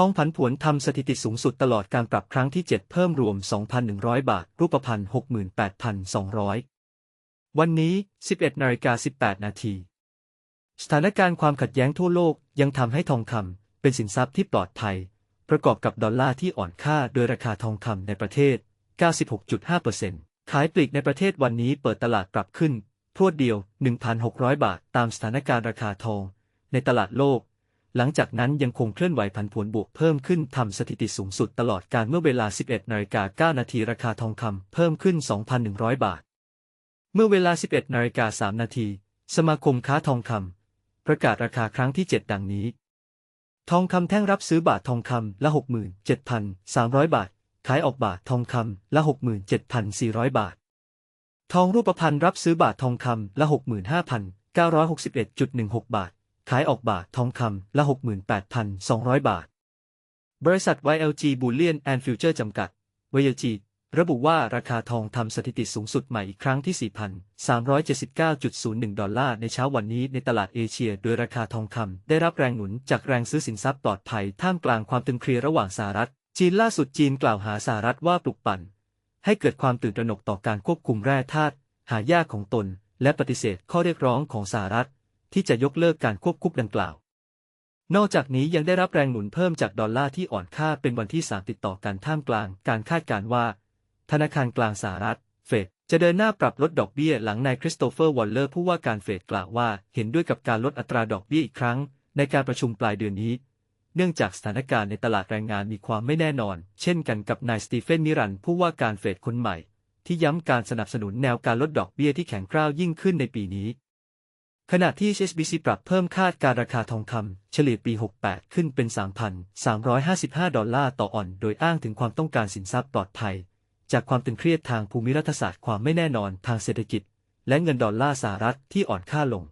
ทองผันผวนทำสถิติสูงสุดตลอดการปรับครั้งที่ 7 เพิ่มรวม 2,100 บาท รูปพรรณ68,200 วันนี้ 11นาฬิกา18 นาที สถานการณ์ความขัดแย้งทั่วโลกยังทำให้ทองคำเป็นสินทรัพย์ที่ปลอดภัย ประกอบกับดอลลาร์ที่อ่อนค่าโดยราคาทองคำในประเทศ 96.5%ขายปลีกในประเทศวันนี้เปิดตลาดปรับขึ้นพรวดเดียว 1,600 บาท ตามสถานการณ์ราคาทอง ในตลาดโลก หลังจากนั้นยังคงเคลื่อนไหวผันผวนบวกเพิ่มขึ้นทำสถิติสูงสุดตลอดการเมื่อเวลา 11นาฬิกา9นาทีราคาทองคำเพิ่มขึ้น 2,100 บาท เมื่อเวลา 11นาฬิกา3นาทีสมาคมค้าทองคำประกาศราคาครั้งที่ 7 ดังนี้ ทองคำแท่งรับซื้อบาททองคำละ 67,300 บาท ขายออกบาททองคำละ 67,400 บาท ทองรูปพรรณรับซื้อบาททองคำละ 65,961.16 บาท ขายออกบาททองคำละ 68,200 บาท บริษัท YLG Bullion and Future จำกัด YLG ระบุว่าราคาทองทำสถิติสูงสุดใหม่อีกครั้งที่ 4,379.01 ดอลลาร์ในเช้าวันนี้ในตลาดเอเชีย โดยราคาทองคำได้รับแรงหนุนจากแรงซื้อสินทรัพย์ปลอดภัยท่ามกลางความตึงเครียดระหว่างสหรัฐ จีนล่าสุดจีนกล่าวหาสหรัฐว่าปลุกปั่น ให้เกิดความตื่นตระหนกต่อการควบคุมแร่ธาตุหายากของตน และปฏิเสธข้อเรียกร้องของสหรัฐ ที่จะยกเลิกการควบคุมดังกล่าว นอกจากนี้ยังได้รับแรงหนุนเพิ่มจากดอลลาร์ที่อ่อนค่าเป็นวันที่ 3 ติดต่อกันท่ามกลางการคาดการณ์ว่า ธนาคารกลางสหรัฐ เฟดจะเดินหน้าปรับลดดอกเบี้ยหลังนายคริสโตเฟอร์วอลเลอร์ผู้ว่าการเฟดกล่าวว่าเห็นด้วยกับการลดอัตราดอกเบี้ยอีกครั้ง ในการประชุมปลายเดือนนี้ เนื่องจากสถานการณ์ในตลาดแรงงานมีความไม่แน่นอน เช่นกันกับนายสตีเฟนนิรันผู้ว่าการเฟดคนใหม่ ที่ย้ำการสนับสนุนแนวการลดดอกเบี้ยที่แข็งกร้าวยิ่งขึ้นในปีนี้ ขณะที่ HSBC ปรับเพิ่มคาดการราคาทองคำเฉลี่ยปี 68 ขึ้นเป็น 3,355 ดอลลาร์ต่อออน โดยอ้างถึงความต้องการสินทรัพย์ปลอดภัย จากความตึงเครียดทางภูมิรัฐศาสตร์ความไม่แน่นอนทางเศรษฐกิจ และเงินดอลลาร์สหรัฐที่อ่อนค่าลง